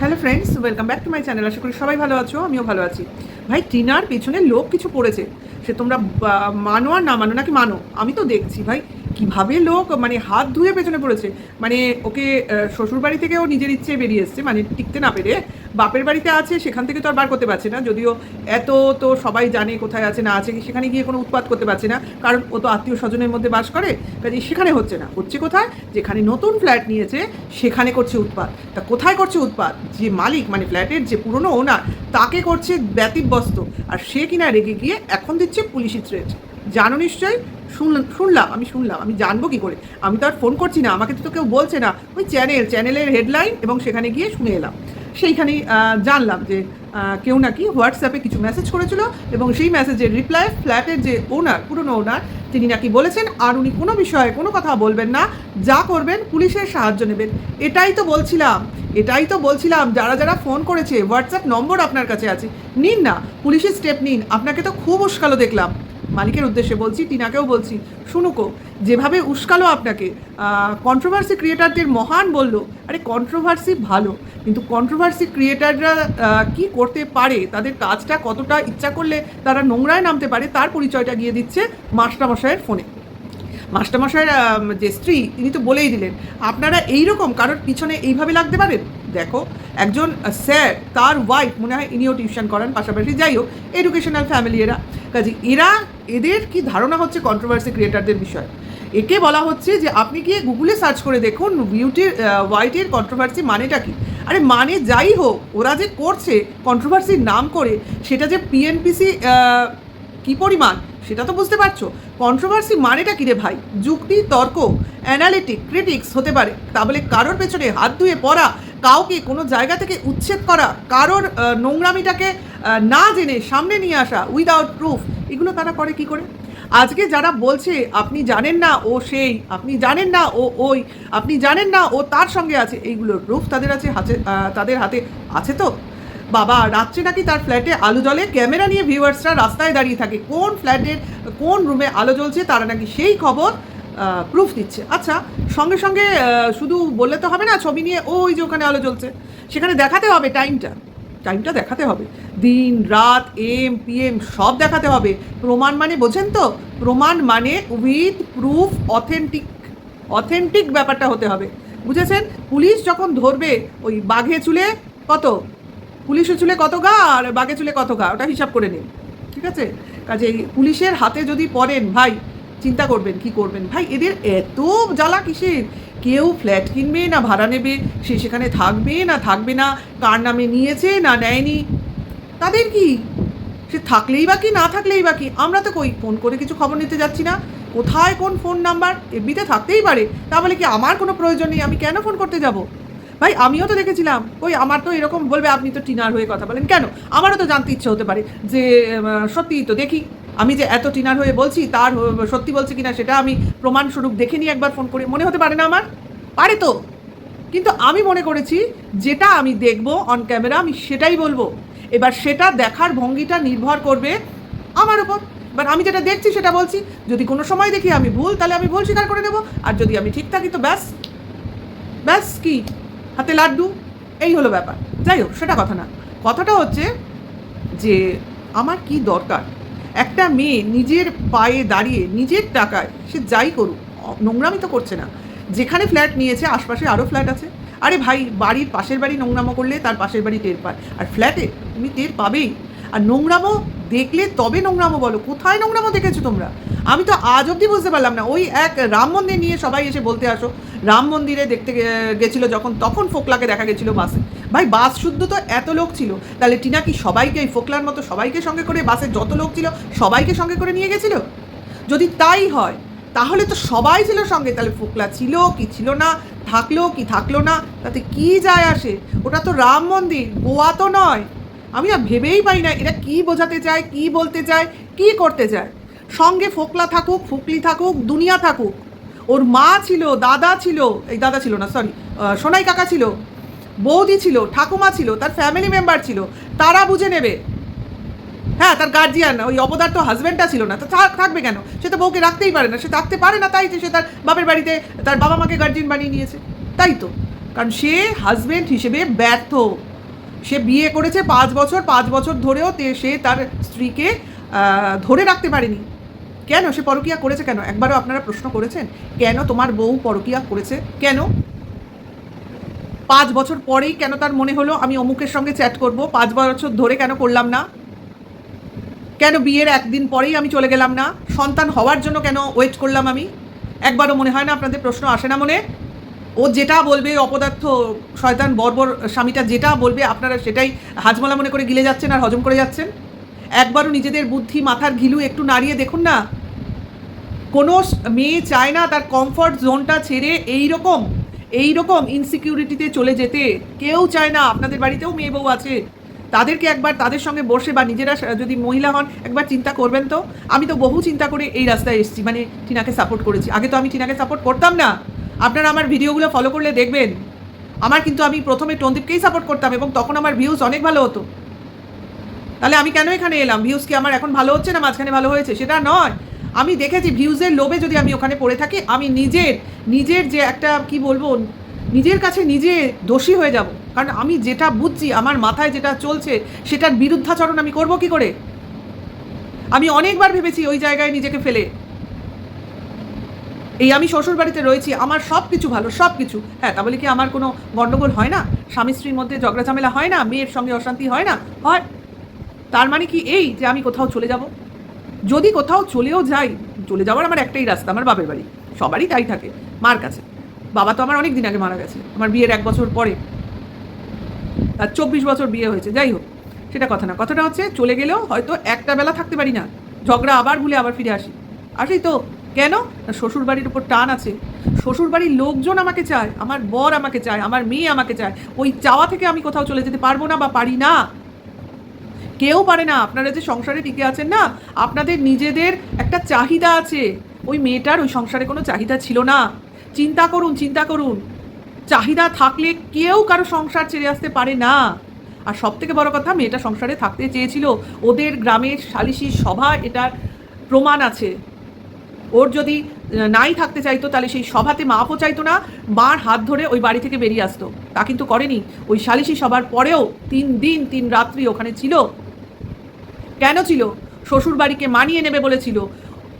Hello friends welcome back to my channel আশা করি সবাই ভালো আছো, আমিও ভালো আছি। ভাই, টিনার পেছনে লোক কিছু পড়েছে। সে তোমরা মানো আর না মানো, নাকি মানো? আমি তো দেখছি, ভাই। কীভাবে লোক মানে হাত ধুয়ে পেছনে পড়েছে? মানে ওকে শ্বশুর বাড়ি থেকে ও নিজের ইচ্ছে বেরিয়ে এসছে মানে টিকতে না পেরে। বাপের বাড়িতে আছে, সেখান থেকে তো আর বার করতে পারছে না। যদিও এত তো সবাই জানে কোথায় আছে, না আছে, সেখানে গিয়ে কোনো উৎপাত করতে পারছে না। কারণ ও তো আত্মীয় স্বজনের মধ্যে বাস করে, কাজে সেখানে হচ্ছে না। হচ্ছে কোথায়? যেখানে নতুন ফ্ল্যাট নিয়েছে, সেখানে করছে উৎপাত। তা কোথায় করছে উৎপাত? যে মালিক মানে ফ্ল্যাটের যে পুরনো ওনার তাকে করছে ব্যতিব্যস্ত। আর সে কিনা রেগে গিয়ে এখন দিচ্ছে পুলিশি থ্রেট জানো নিশ্চয়ই? শুনলাম শুনলাম, আমি শুনলাম, আমি জানব কি করে? আমি তো আর ফোন করছি না, আমাকে তো কেউ বলছে না। ওই চ্যানেল চ্যানেলের হেডলাইন এবং সেখানে গিয়ে শুনে এলাম। সেইখানেই জানলাম যে কেউ নাকি হোয়াটসঅ্যাপে কিছু মেসেজ করেছিল এবং সেই মেসেজের রিপ্লাই ফ্ল্যাটের যে ওনার পুরনো ওনার তিনি নাকি বলেছেন, আর উনি কোনো বিষয়ে কোনো কথা বলবেন না, যা করবেন পুলিশের সাহায্য নেবেন। এটাই তো বলছিলাম, এটাই তো বলছিলাম, যারা যারা ফোন করেছে হোয়াটসঅ্যাপ নম্বর আপনার কাছে আছে, নিন না, পুলিশের স্টেপ নিন। আপনাকে তো খুব উস্কালো দেখলাম। মালিকের উদ্দেশ্যে বলছি, টিনাকেও বলছি, শুনুকো যেভাবে উস্কালো আপনাকে কন্ট্রোভার্সি ক্রিয়েটারদের মহান বলল, আরে কন্ট্রোভার্সি ভালো, কিন্তু কন্ট্রোভার্সি ক্রিয়েটাররা কি করতে পারে? তাদের কাজটা কতটা ইচ্ছা করলে তারা নোংরায় নামতে পারে, তার পরিচয়টা গিয়ে দিচ্ছে মাস্টারমশাইয়ের ফোনে। মাস্টারমশাইয়ের যে স্ত্রী, তিনি তো বলেই দিলেন, আপনারা এইরকম, কারোর পিছনে এইভাবে লাগতে পারেন? দেখো, একজন স্যার, তার ওয়াইফ মনে হয় ইনিও টিউশন করান পাশাপাশি, যাই হোক এডুকেশনাল ফ্যামিলি এরা। কাজে এরা, এদের কি ধারণা হচ্ছে কন্ট্রোভার্সি ক্রিয়েটারদের বিষয়? একে বলা হচ্ছে যে, আপনি গিয়ে গুগলে সার্চ করে দেখুন বিউটির হোয়াইটের কন্ট্রোভার্সি মানেটা কি? আরে মানে যাই হোক, ওরা যে করছে কন্ট্রোভার্সির নাম করে, সেটা যে পিএনপিসি কি পরিমাণ? সেটা তো বুঝতে পারছ। কন্ট্রোভার্সি মানেটা কি রে ভাই? যুক্তি, তর্ক অ্যানালিটিক ক্রিটিক্স হতে পারে। তা বলে কারোর পেছনে হাত ধুয়ে পড়া কাউকে কোনো জায়গা থেকে উচ্ছেদ করা, কারোর নোংরামিটাকে না জেনে সামনে নিয়ে আসা উইদাউট প্রুফ এগুলো তারা করে কি করে? আজকে যারা বলছে, আপনি জানেন না ও সেই, আপনি জানেন না ও ওই, আপনি জানেন না ও তার সঙ্গে আছে, এইগুলোর প্রুফ তাদের আছে হাতে তাদের হাতে আছে তো? বাবা, রাত্রে নাকি তার ফ্ল্যাটে আলো জলে ক্যামেরা নিয়ে ভিউয়ার্সরা রাস্তায় দাঁড়িয়ে থাকে। কোন ফ্ল্যাটের, কোন রুমে আলো জ্বলছে তারা নাকি সেই খবর প্রুফ দিচ্ছে। আচ্ছা সঙ্গে সঙ্গে শুধু বললে তো হবে না, ছবি নিয়ে ওই যে ওখানে আলো জ্বলছে। সেখানে দেখাতে হবে টাইমটা টাইমটা দেখাতে হবে। দিন, রাত এম পিএম সব দেখাতে হবে। প্রমাণ মানে বোঝেন তো? প্রমাণ মানে উইথ প্রুফ অথেন্টিক অথেন্টিক ব্যাপারটা হতে হবে। বুঝেছেন? পুলিশ যখন ধরবে, ওই বাঘে চুলে কত? পুলিশের চুলে কত গা? আর বাঘে চুলে কত গা? ওটা হিসাব করে নিন। ঠিক আছে? কাজে পুলিশের হাতে যদি পড়েন, ভাই চিন্তা করবেন, কি করবেন? ভাই, এদের এত জ্বালা কিসের? কেউ ফ্ল্যাট কিনবে না, ভাড়া নেবে, সে সেখানে থাকবে না থাকবে না, কার নামে নিয়েছে না নেয়নি? তাদের কি? সে থাকলেই বা কি, না থাকলেই বা কি? আমরা তো কই, ফোন করে কিছু খবর নিতে যাচ্ছি না। কোথায় কোন ফোন নাম্বার? এমনিতে থাকতেই পারে। তাহলে কি আমার কোনো প্রয়োজন নেই? আমি কেন ফোন করতে যাব? ভাই, আমিও তো দেখেছিলাম। ওই আমার তো এরকম বলবে, আপনি তো টিনার হয়ে কথা বলেন। কেন? আমারও তো জানতে ইচ্ছে হতে পারে যে সত্যিই তো দেখি। আমি যে এত টিনার হয়ে বলছি, তার সত্যি বলছে কিনা সেটা আমি প্রমাণস্বরূপ দেখে নিই একবার ফোন করে। মনে হতে পারে না আমার? পারে তো। কিন্তু আমি মনে করেছি, যেটা আমি দেখব অন ক্যামেরা আমি সেটাই বলব। এবার সেটা দেখার ভঙ্গিটা নির্ভর করবে আমার উপর। এবার আমি যেটা দেখছি, সেটা বলছি। যদি কোনো সময় দেখি আমি ভুল, তাহলে আমি ভুল স্বীকার করে নেব। আর যদি আমি ঠিক থাকি, তো ব্যাস। ব্যাস কি? হাতে লাড্ডু? এই হলো ব্যাপার। যাই হোক, সেটা কথা না। কথাটা হচ্ছে যে, আমার কি দরকার? একটা মেয়ে নিজের পায়ে দাঁড়িয়ে, নিজের টাকায় সে যাই করুক, নোংরামি তো করছে না। যেখানে ফ্ল্যাট নিয়েছে, আশপাশে আরও ফ্ল্যাট আছে। আরে ভাই, বাড়ির পাশের বাড়ি নোংরামো করলে তার পাশের বাড়ি টের পায়। আর ফ্ল্যাটে তুমি টের পাবেই। আর নোংরামো দেখলে তবে নোংরামো বলো। কোথায় নোংরামো দেখেছ তোমরা? আমি তো আজ অবধি বুঝতে পারলাম না। ওই এক রাম মন্দির নিয়ে সবাই এসে বলতে আসো। রাম মন্দিরে দেখতে গেছিল যখন, তখন ফোকলাকে দেখা গেছিল বাসে। ভাই, বাস শুদ্ধ তো এত লোক ছিল। তাহলে টিনা কি সবাইকে, এই ফোকলার মতো সবাইকে সঙ্গে করে বাসে যত লোক ছিল, সবাইকে সঙ্গে করে নিয়ে গেছিল? যদি তাই হয়, তাহলে তো সবাই ছিল সঙ্গে। তাহলে ফোকলা ছিল কি ছিল না, থাকল কি থাকল না, তাতে কি যায় আসে? ওটা তো রাম মন্দির, গোয়া তো নয়। আমি আর ভেবেই পাই না, এরা কি বোঝাতে চায়, কি বলতে চায়, কি করতে চায়? সঙ্গে ফোকলা থাকুক, ফুকলি থাকুক, দুনিয়া থাকুক। ওর মা ছিল, দাদা ছিল, এই দাদা ছিল না সরি সোনাই কাকা ছিল। বৌদি ছিল, ঠাকুমা ছিল, তার ফ্যামিলি মেম্বার ছিল, তারা বুঝে নেবে। হ্যাঁ তার গার্জিয়ান ওই অপদার্থ হাজব্যান্ডটা ছিল না, তো থাকবে কেন? সে তো বউকে রাখতেই পারে না, সে থাকতে পারে না, তাই সে তার বাপের বাড়িতে তার বাবা মাকে গার্জিয়ান বানিয়ে নিয়েছে, তাই তো। কারণ সে হাজব্যান্ড হিসেবে ব্যর্থ। সে বিয়ে করেছে পাঁচ বছর পাঁচ বছর ধরেও সে তার স্ত্রীকে ধরে রাখতে পারেনি। কেন? সে পরকিয়া করেছে কেন? একবারও আপনারা প্রশ্ন করেছেন? কেন তোমার বউ পরকিয়া করেছে? কেন? পাঁচ বছর পরেই কেন তার মনে হলো আমি অমুকের সঙ্গে চ্যাট করব? পাঁচ বছর ধরে কেন করলাম না? কেন বিয়ের একদিন পরেই আমি চলে গেলাম না? সন্তান হওয়ার জন্য কেন ওয়েট করলাম আমি? একবারও মনে হয় না আপনাদের প্রশ্ন আসে না মনে? ও যেটা বলবে অপদার্থ শয়তান বর্বর স্বামীটা যেটা বলবে আপনারা সেটাই হাজমালা মনে করে গিলে যাচ্ছেন আর হজম করে যাচ্ছেন? একবারও নিজেদের বুদ্ধি মাথার ঘিলু একটু নাড়িয়ে দেখুন না? কোনো মেয়ে চায় না তার কমফর্ট জোনটা ছেড়ে এই রকম এই রকম ইনসিকিউরিটিতে চলে যেতে কেউ চায় না। আপনাদের বাড়িতেও মেয়ে বউ আছে। তাদেরকে একবার তাদের সঙ্গে বসে বা নিজেরা যদি মহিলা হন, একবার চিন্তা করবেন তো? আমি তো বহু চিন্তা করে এই রাস্তায় এসেছি মানে টিনাকে সাপোর্ট করেছি। আগে তো আমি টিনাকে সাপোর্ট করতাম না। আপনারা আমার ভিডিওগুলো ফলো করলে দেখবেন। আমার কিন্তু আমি প্রথমে টন্দীপকেই সাপোর্ট করতাম এবং তখন আমার ভিউজ অনেক ভালো হতো। তাহলে আমি কেন এখানে এলাম? ভিউজ কি আমার এখন ভালো হচ্ছে না মাঝখানে ভালো হয়েছে? সেটা নয়। আমি দেখেছি ভিউজের লোভে যদি আমি ওখানে পড়ে থাকি, আমি নিজের নিজের যে একটা, কি বলব, নিজের কাছে নিজে দোষী হয়ে যাব। কারণ আমি যেটা বুঝছি, আমার মাথায় যেটা চলছে, সেটার বিরুদ্ধাচরণ আমি করব কি করে? আমি অনেকবার ভেবেছি ওই জায়গায় নিজেকে ফেলে। এই আমি শ্বশুর বাড়িতে রয়েছি, আমার সব কিছু ভালো সব কিছু হ্যাঁ তা বলে কি আমার কোনো গণ্ডগোল হয় না? স্বামী স্ত্রীর মধ্যে ঝগড়া ঝামেলা হয় না? মেয়ের সঙ্গে অশান্তি হয় না? হয়। তার মানে কি এই যে আমি কোথাও চলে যাব? যদি কোথাও চলেও যাই, চলে যাওয়ার আমার একটাই রাস্তা, আমার বাপের বাড়ি। সবারই তাই থাকে, মার কাছে। বাবা তো আমার অনেক দিন আগে মারা গেছে, আমার বিয়ের এক বছর পরে। আর চব্বিশ বছর বিয়ে হয়েছে, যাই হোক, সেটা কথা না। কথাটা হচ্ছে, চলে গেলেও হয়তো একটা বেলা থাকতে পারি না। ঝগড়া আবার ভুলে আবার ফিরে আসি। আসি তো, কেন? শ্বশুর বাড়ির উপর টান আছে। শ্বশুর বাড়ির লোকজন আমাকে চায়, আমার বর আমাকে চায়, আমার মেয়ে আমাকে চায়। ওই চাওয়া থেকে আমি কোথাও চলে যেতে পারব না বা পারি না। কেউ পারে না। আপনারা যে সংসারে টিকে আছেন না, আপনাদের নিজেদের একটা চাহিদা আছে। ওই মেয়েটার ওই সংসারে কোনো চাহিদা ছিল না। চিন্তা করুন চিন্তা করুন। চাহিদা থাকলে কেউ কারও সংসার ছেড়ে আসতে পারে না। আর সব থেকে বড় কথা, মেয়েটা সংসারে থাকতে চেয়েছিল। ওদের গ্রামের সালিশি সভা এটার প্রমাণ আছে। ওর যদি নাই থাকতে চাইতো, তাহলে সেই সভাতে মাপও চাইতো না। মার হাত ধরে ওই বাড়ি থেকে বেরিয়ে আসতো। তা কিন্তু করেনি। ওই সালিশি সভার পরেও তিন দিন, তিন রাত্রি ওখানে ছিল। কেন ছিল? শ্বশুর বাড়িকে মানিয়ে নেবে বলেছিল।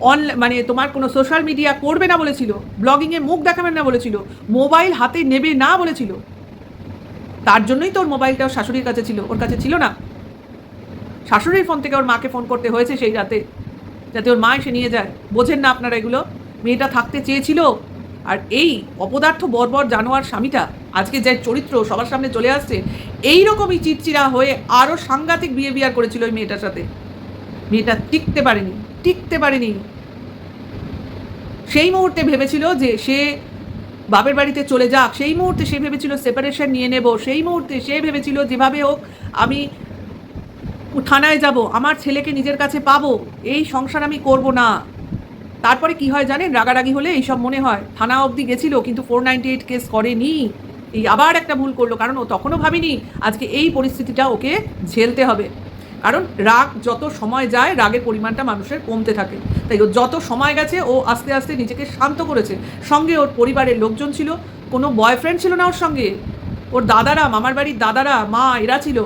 অন মানে তোমার কোনো সোশ্যাল মিডিয়া করবে না বলেছিল। ব্লগিংয়ে মুখ দেখাবেন না বলেছিল। মোবাইল হাতে নেবে না বলেছিল। তার জন্যই তো ওর মোবাইলটা শাশুড়ির কাছে ছিল। ওর কাছে ছিল না। শাশুড়ির ফোন থেকে ওর মাকে ফোন করতে হয়েছে সেই রাতে। যাতে ওর মা এসে নিয়ে যায়। বোঝেন না আপনারা এগুলো? মেয়েটা থাকতে চেয়েছিল। আর এই অপদার্থ বর্বর জানোয়ার স্বামীটা আজকে যে চরিত্র সবার সামনে চলে আসছে এই রকমই চিটচিরা হয়ে আরও সাংঘাতিক বিহেভিয়ার করেছিল ওই মেয়েটার সাথে। মেয়েটা টিকতে পারেনি টিকতে পারেনি। সেই মুহূর্তে ভেবেছিল যে সে বাপের বাড়িতে চলে যাক, সেই মুহূর্তে সে ভেবেছিল সেপারেশন নিয়ে নেব, সেই মুহূর্তে সে ভেবেছিল যেভাবে হোক আমি থানায় যাব, আমার ছেলেকে নিজের কাছে পাবো, এই সংসার আমি করব না। তারপরে কি হয় জানেন? রাগারাগি হলে এইসব মনে হয়। থানা অবধি গেছিল, কিন্তু ফোর নাইনটি এইট কেস করেনি। এই আবার একটা ভুল করল, কারণ ও তখনও ভাবিনি আজকে এই পরিস্থিতিটা ওকে ঝেলতে হবে। কারণ রাগ যত সময় যায়, রাগের পরিমাণটা মানুষের কমতে থাকে। তাই ও যত সময় গেছে, ও আস্তে আস্তে নিজেকে শান্ত করেছে। সঙ্গে ওর পরিবারের লোকজন ছিল, কোনো বয়ফ্রেন্ড ছিল না ওর সঙ্গে। ওর দাদারা, মামার বাড়ির দাদারা, মা, এরা ছিল।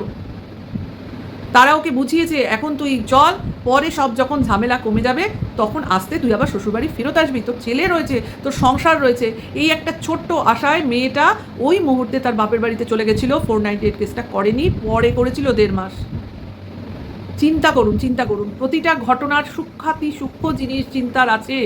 তারা ওকে বুঝিয়েছে এখন তুই চল, পরে সব যখন ঝামেলা কমে যাবে, তখন আসতে তুই আবার শ্বশুরবাড়ি ফেরত আসবি। তোর ছেলে রয়েছে, তোর সংসার রয়েছে, এই একটা ছোট্ট আশায় মেয়েটা ওই মুহূর্তে তার বাপের বাড়িতে চলে গেছিল, ফোর নাইনটি এইট কেসটা করেনি, পরে করেছিল দেড় মাস। চিন্তা করুন চিন্তা করুন, প্রতিটা ঘটনার সূক্ষাতি সূক্ষ্ম জিনিস চিন্তার আছে।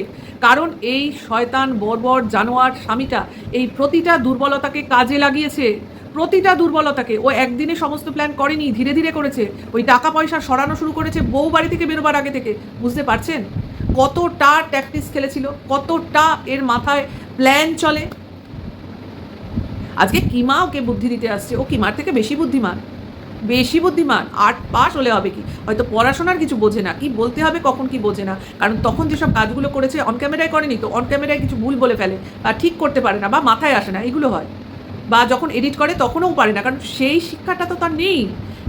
কারণ এই শয়তান বর্বর জানোয়ার স্বামীটা এই প্রতিটা দুর্বলতাকে কাজে লাগিয়েছে। প্রতিটা দুর্বলতাকে ও একদিনে সমস্ত প্ল্যান করেনি, ধীরে ধীরে করেছে। ওই টাকা পয়সা সরানো শুরু করেছে বউ বাড়ি থেকে বেরোবার আগে থেকে। বুঝতে পারছেন? কতটা ট্যাকটিস খেলেছিল, কতটা এর মাথায় প্ল্যান চলে। আজকে কিমা ওকে বুদ্ধি দিতে আসছে। ও কিমার থেকে বেশি বুদ্ধিমান। বেশি বুদ্ধিমান। আট পাস হলে হবে কি? হয়তো পড়াশোনার কিছু বোঝে না। কি বলতে হবে, কখন কি বোঝে না? কারণ তখন যেসব কাজগুলো করেছে অন ক্যামেরায় করেনি তো অন ক্যামেরায় কিছু ভুল বলে ফেলে। বা ঠিক করতে পারে না বা মাথায় আসে না, এগুলো হয়। বা যখন এডিট করে তখনও পারে না, কারণ সেই শিক্ষাটা তো তার নেই।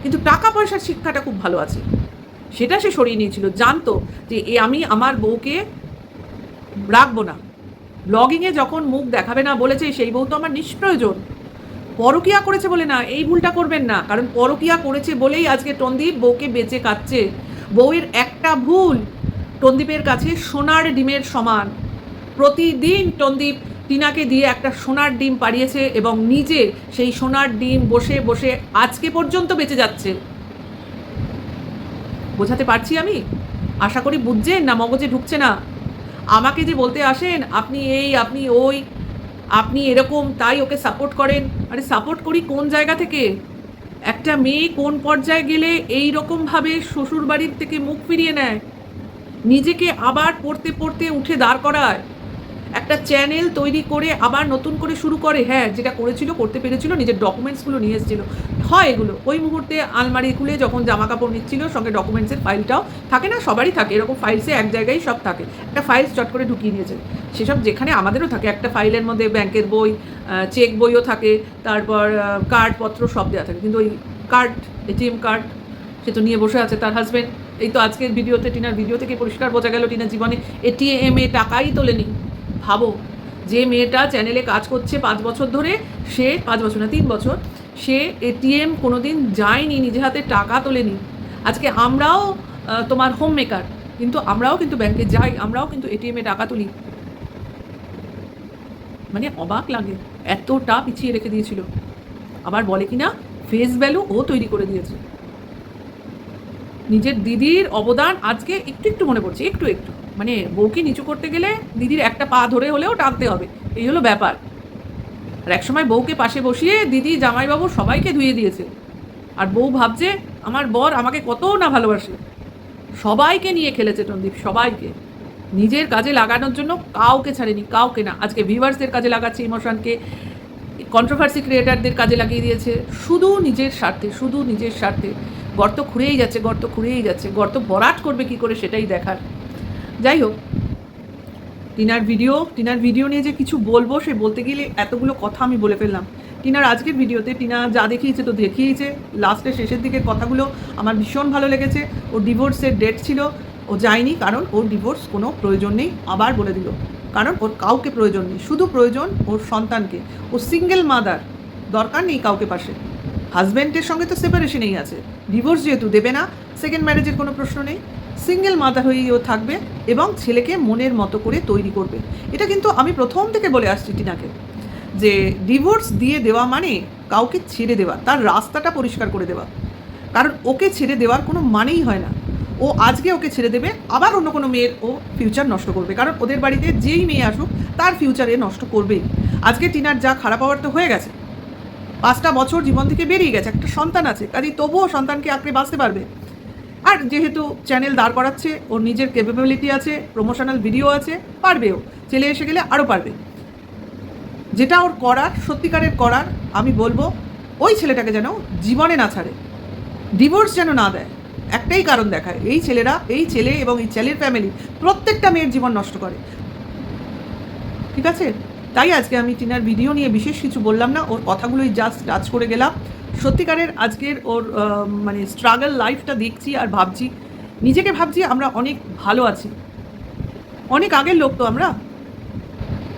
কিন্তু টাকা পয়সার শিক্ষাটা খুব ভালো আছে। সেটা সে সরিয়ে নিয়েছিল, জানতো যে এ আমি আমার বউকে রাখব না। ব্লগিংয়ে যখন মুখ দেখাবে না বলেছে, সেই বউ তো আমার নিষ্প্রয়োজন। পরকিয়া করেছে বলে না, এই ভুলটা করবেন না, কারণ পরকিয়া করেছে বলেই আজকে টন্দীপ বউকে বেঁচে কাচ্ছে বউয়ের একটা ভুল টন্দীপের কাছে সোনার ডিমের সমান। প্রতিদিন টন্দীপ টিনাকে দিয়ে একটা সোনার ডিম পাড়িয়েছে এবং নিজে সেই সোনার ডিম বসে বসে আজকে পর্যন্ত বেঁচে যাচ্ছে। বোঝাতে পারছি আমি? আশা করি বুঝছেন না, মগজে ঢুকছে না। আমাকে যে বলতে আসেন, আপনি এই, আপনি ওই, আপনি এরকম, তাই ওকে সাপোর্ট করেন। আরে সাপোর্ট করি কোন জায়গা থেকে? একটা মেয়ে কোন পর্যায়ে গেলে এই রকমভাবে শ্বশুর বাড়ির থেকে মুখ ফিরিয়ে নেয়? নিজেকে আবার পড়তে পড়তে উঠে দাঁড় করায়। একটা চ্যানেল তৈরি করে আবার নতুন করে শুরু করে হ্যাঁ যেটা করেছিল, করতে পেরেছিল, নিজের ডকুমেন্টসগুলো নিয়ে এসেছিল। হয় এগুলো। ওই মুহূর্তে আলমারি খুলে যখন জামা কাপড় নিচ্ছিল, সঙ্গে ডকুমেন্টসের ফাইলটাও থাকে না, সবারই থাকে। এরকম ফাইলসে এক জায়গায় সব থাকে। একটা ফাইল চট করে ঢুকিয়ে নিয়েছে। সেসব যেখানে আমাদেরও থাকে। একটা ফাইলের মধ্যে ব্যাংকের বই চেক বইও থাকে। তারপর কার্ডপত্র সব দেওয়া থাকে। কিন্তু ওই কার্ড এটিএম কার্ড সে তো নিয়ে বসে আছে তার হাজব্যান্ড এই তো আজকের ভিডিওতে টিনার ভিডিও থেকে পরিষ্কার বোঝা গেল টিনার জীবনে এটিএম টাকাই তোলেনি। ভাবো। যে মেয়েটা চ্যানেলে কাজ করছে পাঁচ বছর ধরে, সে, পাঁচ বছর না, তিন বছর, সে এটিএম কোনো দিন যায়নি, নিজে হাতে টাকা তোলেনি। আজকে আমরাও তোমার হোম মেকার কিন্তু আমরাও কিন্তু ব্যাংকে যাই, আমরাও কিন্তু এটিএমে টাকা তুলি। মানে অবাক লাগে, এতটা পিছিয়ে রেখে দিয়েছিল। আবার বলে কি না ফেস ভ্যালু ও তৈরি করে দিয়েছে। নিজের দিদির অবদান আজকে একটু একটু মনে পড়ছে, একটু একটু। মানে বউকে নিচু করতে গেলে দিদির একটা পা ধরে হলেও টানতে হবে, এই হলো ব্যাপার। আর একসময় বউকে পাশে বসিয়ে দিদি, জামাইবাবু সবাইকে ধুয়ে দিয়েছে। আর বউ ভাবছে, আমার বর আমাকে কত না ভালোবাসে। সবাইকে নিয়ে খেলেছে টন্দীপ, সবাইকে। নিজের কাজে লাগানোর জন্য কাউকে ছাড়েনি, কাউকে না। আজকে ভিউয়ার্সদের কাজে লাগাচ্ছে ইমোশনকে কন্ট্রোভার্সি ক্রিয়েটারদের কাজে লাগিয়ে দিয়েছে। শুধু নিজের স্বার্থে, শুধু নিজের স্বার্থে। গর্ত খুঁড়েই যাচ্ছে, গর্ত খুঁড়েই যাচ্ছে, গর্ত ভরাট করবে কি করে সেটাই দেখার। যাই হোক, টিনার ভিডিও টিনার ভিডিও নিয়ে যে কিছু বলব সে বলতে গেলে এতগুলো কথা আমি বলে ফেললাম। টিনার আজকের ভিডিওতে টিনা যা দেখিয়েছে তো দেখিয়েছে। লাস্টের শেষের দিকের কথাগুলো আমার ভীষণ ভালো লেগেছে। ওর ডিভোর্সের ডেট ছিল, ও যায়নি কারণ ওর ডিভোর্স কোনো প্রয়োজন নেই, আবার বলে দিল। কারণ ওর কাউকে প্রয়োজন নেই, শুধু প্রয়োজন ওর সন্তানকে। ও সিঙ্গেল মাদার দরকার নেই কাউকে পাশে। হাজব্যান্ডের সঙ্গে তো সেপারেশনেই আছে। ডিভোর্স যেহেতু দেবে না সেকেন্ড ম্যারেজের কোনো প্রশ্ন নেই। সিঙ্গেল মাদার হয়েই ও থাকবে এবং ছেলেকে মনের মতো করে তৈরি করবে। এটা কিন্তু আমি প্রথম থেকে বলে আসছি টিনাকে। যে ডিভোর্স দিয়ে দেওয়া মানে কাউকে ছেড়ে দেওয়া, তার রাস্তাটা পরিষ্কার করে দেওয়া। কারণ ওকে ছেড়ে দেওয়ার কোনো মানেই হয় না। ও আজকে ওকে ছেড়ে দেবে, আবার অন্য কোনো মেয়ের ও ফিউচার নষ্ট করবে। কারণ ওদের বাড়িতে যেই মেয়ে আসুক, তার ফিউচারে নষ্ট করবেই। আজকে টিনার যা খারাপ হওয়ার তো হয়ে গেছে। পাঁচটা বছর জীবন থেকে বেরিয়ে গেছে, একটা সন্তান আছে, কাজেই তবুও সন্তানকে আঁকড়ে বাঁচতে পারবে। আর যেহেতু চ্যানেল দাঁড় করাচ্ছে, ওর নিজের ক্যাপেবিলিটি আছে প্রমোশনাল ভিডিও আছে, পারবেও, ছেলে এসে গেলে আরও পারবে। যেটা ওর করার, সত্যিকারের করার, আমি বলব, ওই ছেলেটাকে যেন জীবনে না ছাড়ে ডিভোর্স যেন না দেয়, একটাই কারণ দেখায়, এই ছেলেরা, এই ছেলে এবং এই ছেলের ফ্যামিলি প্রত্যেকটা মেয়ের জীবন নষ্ট করে। ঠিক আছে? তাই আজকে আমি টিনার ভিডিও নিয়ে বিশেষ কিছু বললাম না, ওর কথাগুলোই জাস্ট টাচ করে গেলাম। সত্যিকারের আজকের ওর মানে স্ট্রাগল লাইফটা দেখছি আর ভাবছি, নিজেকে ভাবছি আমরা অনেক ভালো আছি। অনেক আগের লোক তো আমরা।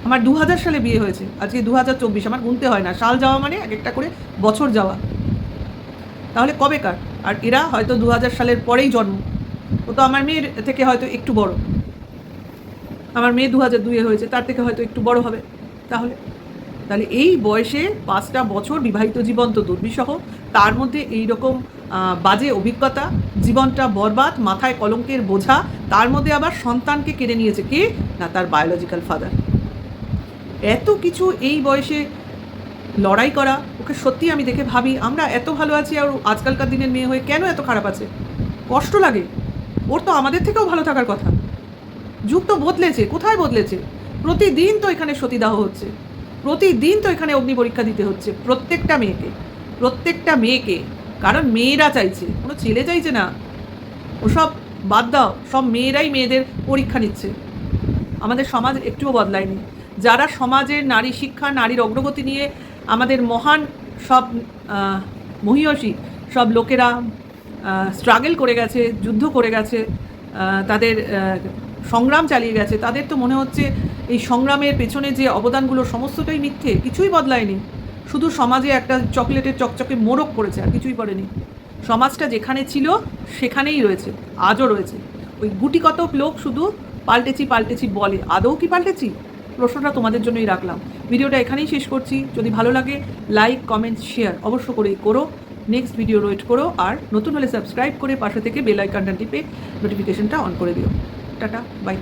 আমার দু হাজার সালে বিয়ে হয়েছে, আজকে দু হাজার চব্বিশ, আমার গুনতে হয় না। সাল যাওয়া মানে এক একটা করে বছর যাওয়া। তাহলে কবেকার আর এরা হয়তো দু হাজার সালের পরেই জন্ম। ও তো আমার মেয়ের থেকে হয়তো একটু বড়। আমার মেয়ে দু হাজার দুইয়ে হয়েছে, তার থেকে হয়তো একটু বড় হবে। তাহলে? তাহলে এই বয়সে পাঁচটা বছর বিবাহিত জীবন তো দুর্বিষহ। তার মধ্যে এই রকম বাজে অভিজ্ঞতা, জীবনটা বরবাদ, মাথায় কলঙ্কের বোঝা, তার মধ্যে আবার সন্তানকে কেড়ে নিয়েছে কে? না, তার বায়োলজিক্যাল ফাদার এত কিছু এই বয়সে লড়াই করা, ওকে সত্যি আমি দেখে ভাবি, আমরা এত ভালো আছি আর আজকালকার দিনের মেয়ে হয়ে কেন এত খারাপ আছে? কষ্ট লাগে। ওর তো আমাদের থেকেও ভালো থাকার কথা। যুগ তো বদলেছে, কোথায় বদলেছে? প্রতিদিন তো এখানে সতীদাহ হচ্ছে। প্রতিদিন তো এখানে অগ্নি পরীক্ষা দিতে হচ্ছে প্রত্যেকটা মেয়েকে। প্রত্যেকটা মেয়েকে। কারণ মেয়েরা চাইছে, কোনো ছেলে চাইছে না। ওসব বাদ দাও, সব মেয়েরাই মেয়েদের পরীক্ষা নিচ্ছে। আমাদের সমাজ একটুও বদলায়নি। যারা সমাজের নারী শিক্ষা, নারীর অগ্রগতি নিয়ে আমাদের মহান সব মহিয়সী, সব লোকেরা স্ট্রাগল করে গেছে, যুদ্ধ করে গেছে তাদের সংগ্রাম চালিয়ে গেছে, তাদের তো মনে হচ্ছে এই সংগ্রামের পেছনে যে অবদানগুলো সমস্তটাই মিথ্যে, কিছুই বদলায়নি। শুধু সমাজে একটা চকলেটের চকচকে মোড়ক পড়েছে, আর কিছুই পড়েনি সমাজটা যেখানে ছিল, সেখানেই রয়েছে, আজও রয়েছে। ওই গুটি কতক লোক শুধু পাল্টেছি পাল্টেছি বলে, আদৌ কি পাল্টেছি? প্রশ্নটা তোমাদের জন্যই রাখলাম। ভিডিওটা এখানেই শেষ করছি। যদি ভালো লাগে, লাইক, কমেন্ট, শেয়ার অবশ্য করেই করো। নেক্সট ভিডিও ওয়েট করো, আর নতুন হলে সাবস্ক্রাইব করে পাশে থেকে বেল আইকনটা টিপে নোটিফিকেশনটা অন করে দিও। Tata bye